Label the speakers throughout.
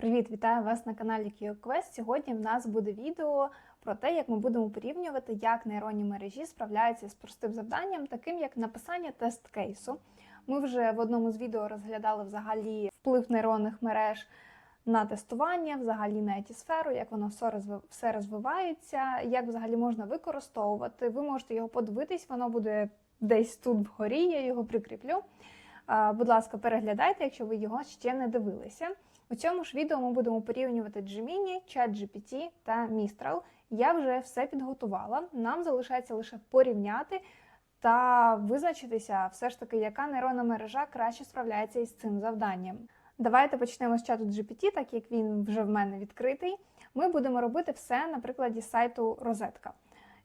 Speaker 1: Привіт, вітаю вас на каналі QQuest. Сьогодні в нас буде відео про те, як ми будемо порівнювати, як нейронні мережі справляються з простим завданням, таким як написання тест-кейсу. Ми вже в одному з відео розглядали взагалі вплив нейронних мереж на тестування, взагалі на сферу, як воно все розвивається, як взагалі можна використовувати. Ви можете його подивитись, воно буде десь тут вгорі, я його прикріплю. Будь ласка, переглядайте, якщо ви його ще не дивилися. У цьому ж відео ми будемо порівнювати Gemini, ChatGPT та Mistral. Я вже все підготувала. Нам залишається лише порівняти та визначитися, все ж таки, яка нейронна мережа краще справляється із цим завданням. Давайте почнемо з чату GPT, так як він вже в мене відкритий. Ми будемо робити все на прикладі сайту Розетка.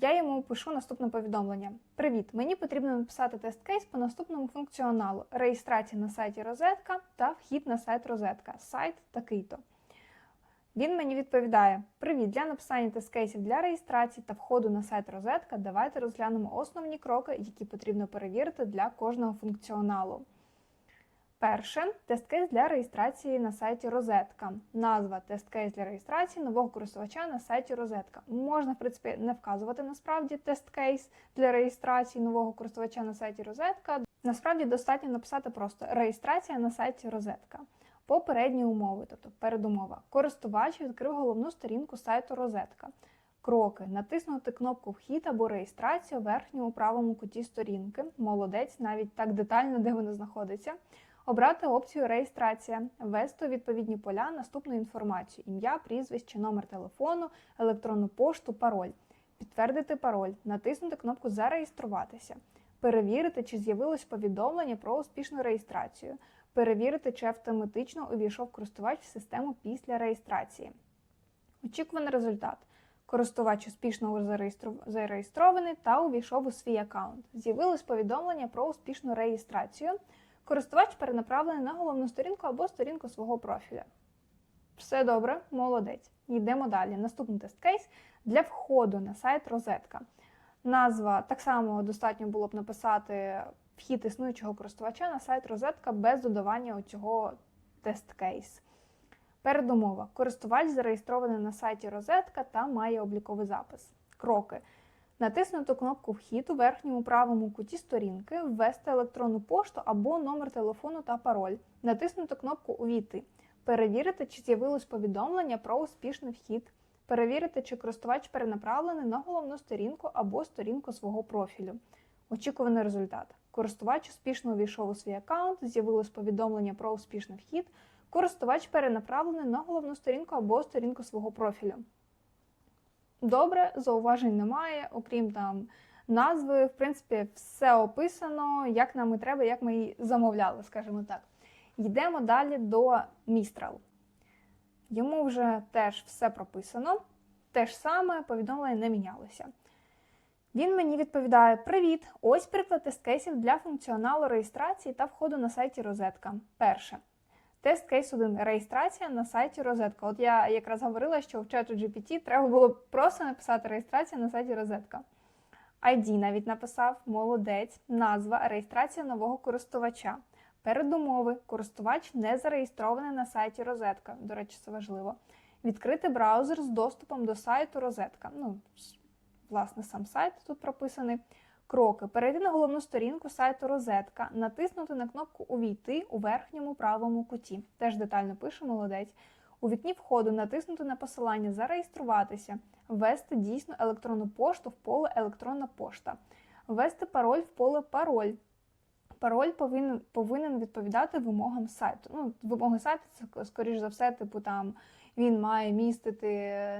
Speaker 1: Я йому пишу наступне повідомлення: Привіт! Мені потрібно написати тест-кейс по наступному функціоналу: реєстрація на сайті Розетка та вхід на сайт Розетка. Сайт такий-то. Він мені відповідає: Привіт! Для написання тест-кейсів для реєстрації та входу на сайт Розетка. Давайте розглянемо основні кроки, які потрібно перевірити для кожного функціоналу. Перше тест-кейс для реєстрації на сайті Розетка. Назва тест-кейс для реєстрації нового користувача на сайті Розетка. Можна, в принципі, не вказувати насправді тест-кейс для реєстрації нового користувача на сайті Розетка. Насправді достатньо написати просто реєстрація на сайті Розетка. Попередні умови, тобто передумова. Користувач відкрив головну сторінку сайту Розетка. Кроки: натиснути кнопку Вхід або реєстрація у верхньому правому куті сторінки. Молодець, навіть так детально, де вона знаходиться. Обрати опцію реєстрація, ввести у відповідні поля наступну інформацію: ім'я, прізвище, номер телефону, електронну пошту, пароль. Підтвердити пароль, натиснути кнопку Зареєструватися, перевірити, чи з'явилось повідомлення про успішну реєстрацію, перевірити, чи автоматично увійшов користувач в систему після реєстрації. Очікуваний результат. Користувач успішно зареєстрований та увійшов у свій аккаунт. З'явилось повідомлення про успішну реєстрацію. Користувач перенаправлений на головну сторінку або сторінку свого профіля. Все добре, молодець. Йдемо далі. Наступний тест-кейс для входу на сайт Розетка. Назва так само достатньо було б написати вхід існуючого користувача на сайт Розетка без додавання оцього тест-кейс. Передумова. Користувач зареєстрований на сайті Розетка та має обліковий запис. Кроки. Натиснути кнопку Вхід у верхньому правому куті сторінки, ввести електронну пошту або номер телефону та пароль, натиснути кнопку Увійти, перевірити, чи з'явилось повідомлення про успішний вхід, перевірити, чи користувач перенаправлений на головну сторінку або сторінку свого профілю. Очікуваний результат. Користувач успішно увійшов у свій аккаунт, з'явилось повідомлення про успішний вхід. Користувач перенаправлений на головну сторінку або сторінку свого профілю. Добре, зауважень немає, окрім там назви, в принципі, все описано, як нам і треба, як ми її замовляли, скажімо так. Йдемо далі до Містрал. Йому вже теж все прописано. Те ж саме повідомлення не мінялося. Він мені відповідає: Привіт! Ось приклад тест-кейсів для функціоналу реєстрації та входу на сайті Розетка. Перше. Тест кейс 1. Реєстрація на сайті Розетка. От я якраз говорила, що в чату GPT треба було просто написати реєстрація на сайті Розетка. ID навіть написав, молодець, назва, реєстрація нового користувача. Передумови. Користувач не зареєстрований на сайті Розетка. До речі, це важливо. Відкрити браузер з доступом до сайту Розетка. Ну, власне, сам сайт тут прописаний. Кроки. Перейти на головну сторінку сайту Розетка, натиснути на кнопку Увійти у верхньому правому куті. Теж детально пише молодець. У вікні входу натиснути на посилання Зареєструватися, ввести дійсну електронну пошту в поле Електронна пошта, ввести пароль в поле Пароль. Пароль повинен, повинен відповідати вимогам сайту. Ну, вимоги сайту це скоріш за все, типу там він має містити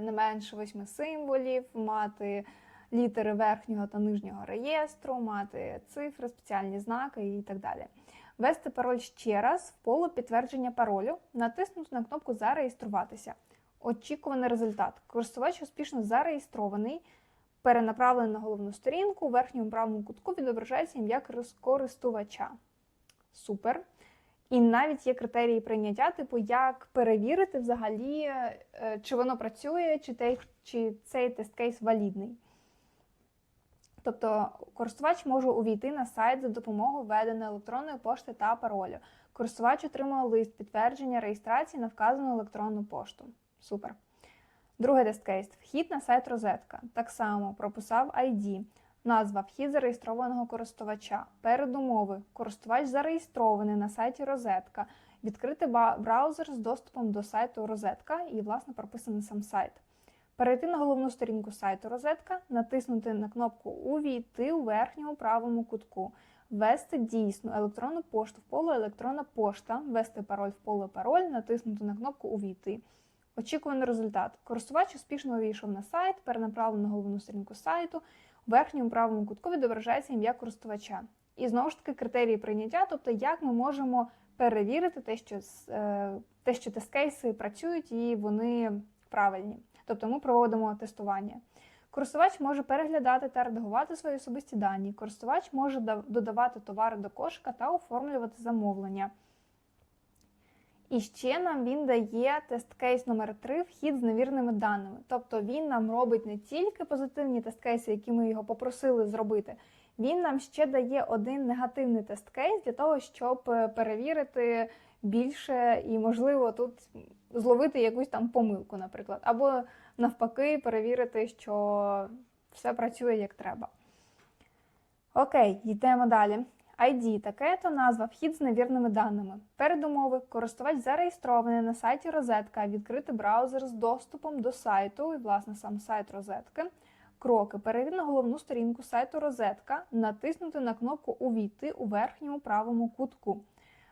Speaker 1: не менше восьми символів, мати літери верхнього та нижнього реєстру, мати цифри, спеціальні знаки і так далі. Ввести пароль ще раз в поле підтвердження паролю, натиснути на кнопку Зареєструватися. Очікуваний результат. Користувач успішно зареєстрований, перенаправлений на головну сторінку, у верхньому правому кутку відображається ім'я корис- користувача. Супер. І навіть є критерії прийняття, типу, як перевірити взагалі, е, чи воно працює, чи цей тест-кейс валідний. Тобто користувач може увійти на сайт за допомогою введення електронної пошти та паролю. Користувач отримує лист підтвердження реєстрації на вказану електронну пошту. Супер. Другий тест-кейс. Вхід на сайт розетка. Так само прописав ID. Назва вхід зареєстрованого користувача. Передумови. Користувач зареєстрований на сайті розетка. Відкрити браузер з доступом до сайту розетка і, власне, прописаний сам сайт. Перейти на головну сторінку сайту розетка, натиснути на кнопку Увійти у верхньому правому кутку, ввести дійсну електронну пошту в поле електронна пошта, ввести пароль в поле пароль, натиснути на кнопку Увійти. Очікуваний результат. Користувач успішно увійшов на сайт, перенаправлено на головну сторінку сайту. У верхньому правому кутку відображається ім'я користувача. І знову ж таки критерії прийняття, тобто як ми можемо перевірити те, що е, те, що тест-кейси працюють і вони правильні. Тобто ми проводимо тестування. Користувач може переглядати та редагувати свої особисті дані. Користувач може додавати товари до кошика та оформлювати замовлення. І ще нам він дає тест-кейс номер 3 вхід з невірними даними. Тобто він нам робить не тільки позитивні тест-кейси, які ми його попросили зробити, він нам ще дає один негативний тест-кейс для того, щоб е, перевірити більше і, можливо, тут зловити якусь там помилку, наприклад, або навпаки, перевірити, що все працює як треба. Окей, йдемо далі. ID таке то назва вхід з невірними даними. Передумови, користувач зареєстрований на сайті розетка, відкрити браузер з доступом до сайту, і, власне, сам сайт розетки. Кроки. Перейти на головну сторінку сайту розетка, натиснути на кнопку Увійти у верхньому правому кутку.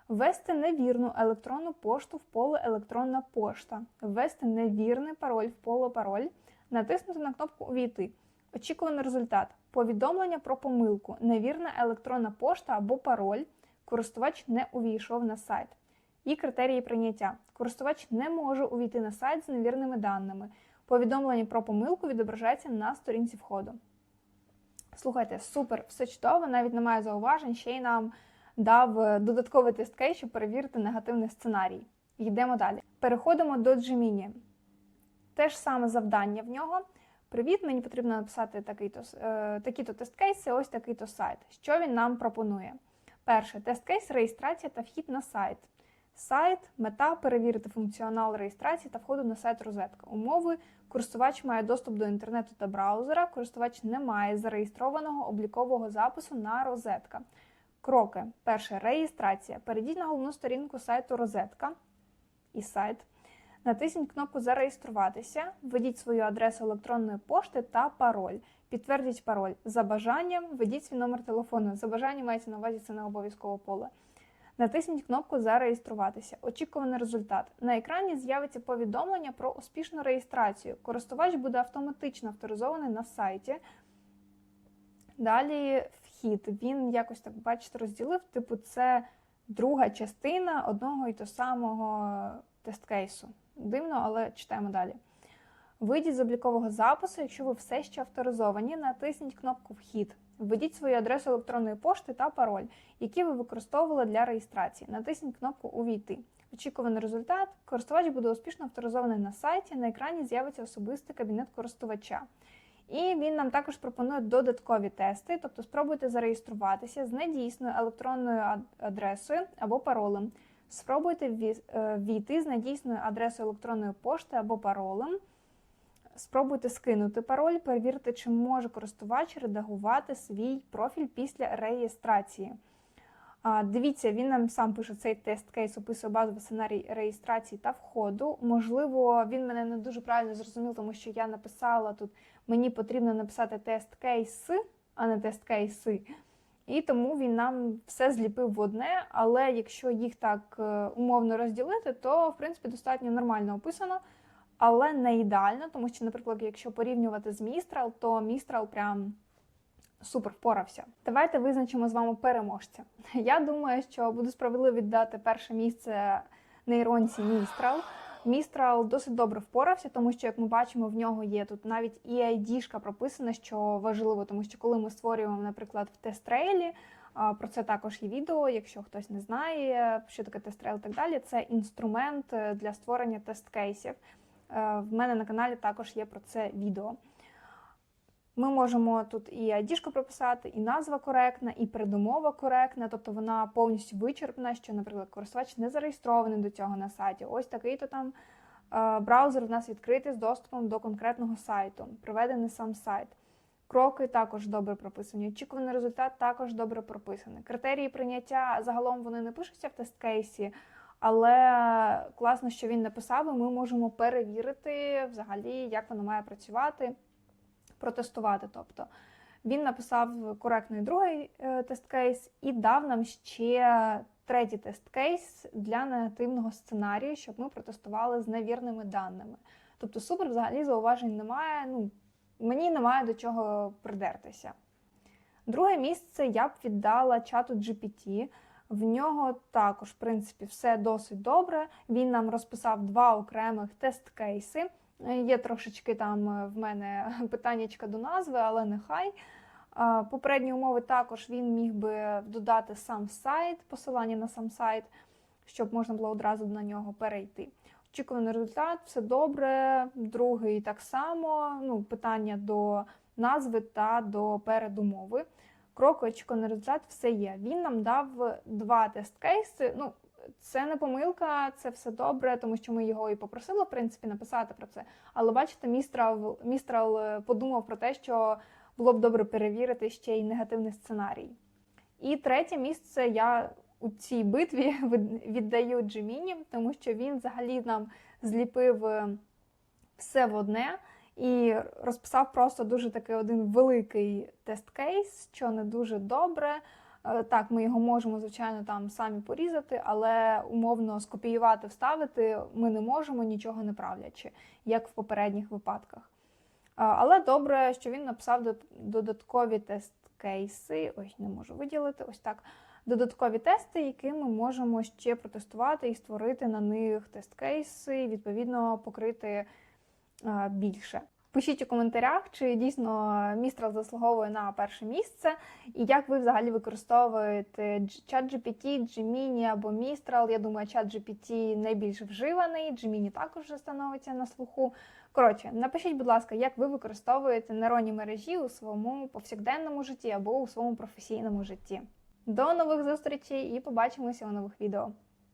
Speaker 1: Ввести невірну електронну пошту в поле Електронна пошта. Ввести невірний пароль в поле пароль, натиснути на кнопку Увійти. Очікуваний результат. Повідомлення про помилку. Невірна електронна пошта або пароль. Користувач не увійшов на сайт. І критерії прийняття. Користувач не може увійти на сайт з невірними даними. Повідомлення про помилку відображається на сторінці входу. Слухайте, супер, все чудово, навіть немає зауважень, ще й нам дав е, додатковий тест-кейс, щоб перевірити негативний сценарій. Йдемо далі. Переходимо до Gemini. Те ж саме завдання в нього. Привіт, мені потрібно написати такий-то е, такі-то тест-кейси, ось такий-то сайт. Що він нам пропонує? Перше, тест-кейс, реєстрація та вхід на сайт. Сайт, мета перевірити функціонал реєстрації та входу на сайт розетка. Умови, користувач має доступ до інтернету та браузера, користувач не має зареєстрованого облікового запису на розетка. Кроки. Перше реєстрація. Перейдіть на головну сторінку сайту розетка і сайт. Натисніть кнопку Зареєструватися, введіть свою адресу електронної пошти та пароль. Підтвердіть пароль. За бажанням введіть свій номер телефону. За бажанням мається на увазі це не обов'язкове поле. Натисніть кнопку Зареєструватися. Очікуваний результат. На екрані з'явиться повідомлення про успішну реєстрацію. Користувач буде автоматично авторизований на сайті. Далі вхід. Він якось так, бачите, розділив. Типу, це друга частина одного і того самого тест-кейсу. Дивно, але читаємо далі. Вийдіть з облікового запису, якщо ви все ще авторизовані, натисніть кнопку Вхід. Введіть свою адресу електронної пошти та пароль, які ви використовували для реєстрації. Натисніть кнопку Увійти. Очікуваний результат. Користувач буде успішно авторизований на сайті. На екрані з'явиться особистий кабінет користувача. І він нам також пропонує додаткові тести, тобто спробуйте зареєструватися з недійсною електронною адресою або паролем. Спробуйте війти ввійти з недійсною адресою електронної пошти або паролем. Спробуйте скинути пароль, перевірте, чи може користувач редагувати свій профіль після реєстрації. Дивіться, він нам сам пише цей тест-кейс, описує базовий сценарій реєстрації та входу. Можливо, він мене не дуже правильно зрозумів, тому що я написала тут: мені потрібно написати тест-кейс, а не тест-кейси. І тому він нам все зліпив в одне. Але якщо їх так е, умовно розділити, то в принципі достатньо нормально описано, але не ідеально, тому що, наприклад, якщо порівнювати з Містрал, то Містрал прям супер впорався. Давайте визначимо з вами переможця. Я думаю, що буде справедливо віддати перше місце нейронці Містрал. Містрал досить добре впорався, тому що, як ми бачимо, в нього є тут навіть і ID-шка прописана, що важливо, тому що коли ми створюємо, наприклад, в тест-трейлі, про це також є відео. Якщо хтось не знає, що таке тест-трейл і так далі, це інструмент е, для створення тест-кейсів. Е, в мене на каналі також є про це відео. Ми можемо тут і ID прописати, і назва коректна, і передумова коректна, тобто вона повністю вичерпна, що, наприклад, користувач не зареєстрований до цього на сайті. Ось такий-то там е, браузер в нас відкритий з доступом до конкретного сайту, приведений сам сайт. Кроки також добре прописані. Очікуваний результат також добре прописаний. Критерії прийняття загалом вони не пишуться в тест-кейсі, але класно, що він написав, і ми можемо перевірити взагалі, як воно має працювати, протестувати. Тобто він написав коректний другий е, тест-кейс і дав нам ще третій тест-кейс для негативного сценарію, щоб ми протестували з невірними даними. Тобто, супер, взагалі зауважень немає. Ну, мені немає до чого придертися. Друге місце я б віддала чату GPT. В нього також, в принципі, все досить добре. Він нам розписав два окремих тест-кейси. Є трошечки там е, в мене питаннячка до назви, але нехай. Попередні умови також він міг би додати сам сайт, посилання на сам сайт, щоб можна було одразу на нього перейти. Очікуваний результат, все добре. Другий так само. Ну, питання до назви та до передумови. Кроки очікуваний результат, все є. Він нам дав два тест-кейси. Ну, це не помилка, це все добре, тому що ми його і попросили, в принципі, написати про це. Але бачите, містрал, містрал е, подумав про те, що було б добре перевірити ще й негативний сценарій. І третє місце я у цій битві віддаю Джиміні, тому що він взагалі нам зліпив е, все в одне і розписав просто дуже такий один великий тест-кейс, що не дуже добре. Е, Так, ми його можемо, звичайно, там самі порізати, але умовно скопіювати, вставити ми не можемо, нічого не правлячи, як в попередніх випадках. Але добре, що він написав додаткові тест-кейси. Ось не можу виділити. Ось так. Додаткові тести, які ми можемо ще протестувати і створити на них тест-кейси, відповідно покрити більше. Пишіть у коментарях, чи дійсно Містрал заслуговує на перше місце, і як ви взагалі використовуєте ChatGPT, Gemini або Mistral. Я думаю, ChatGPT найбільш вживаний, Gemini також вже становиться на слуху. Коротше, напишіть, будь ласка, як ви використовуєте нейронні мережі у своєму повсякденному житті або у своєму професійному житті. До нових зустрічей і побачимося у нових відео.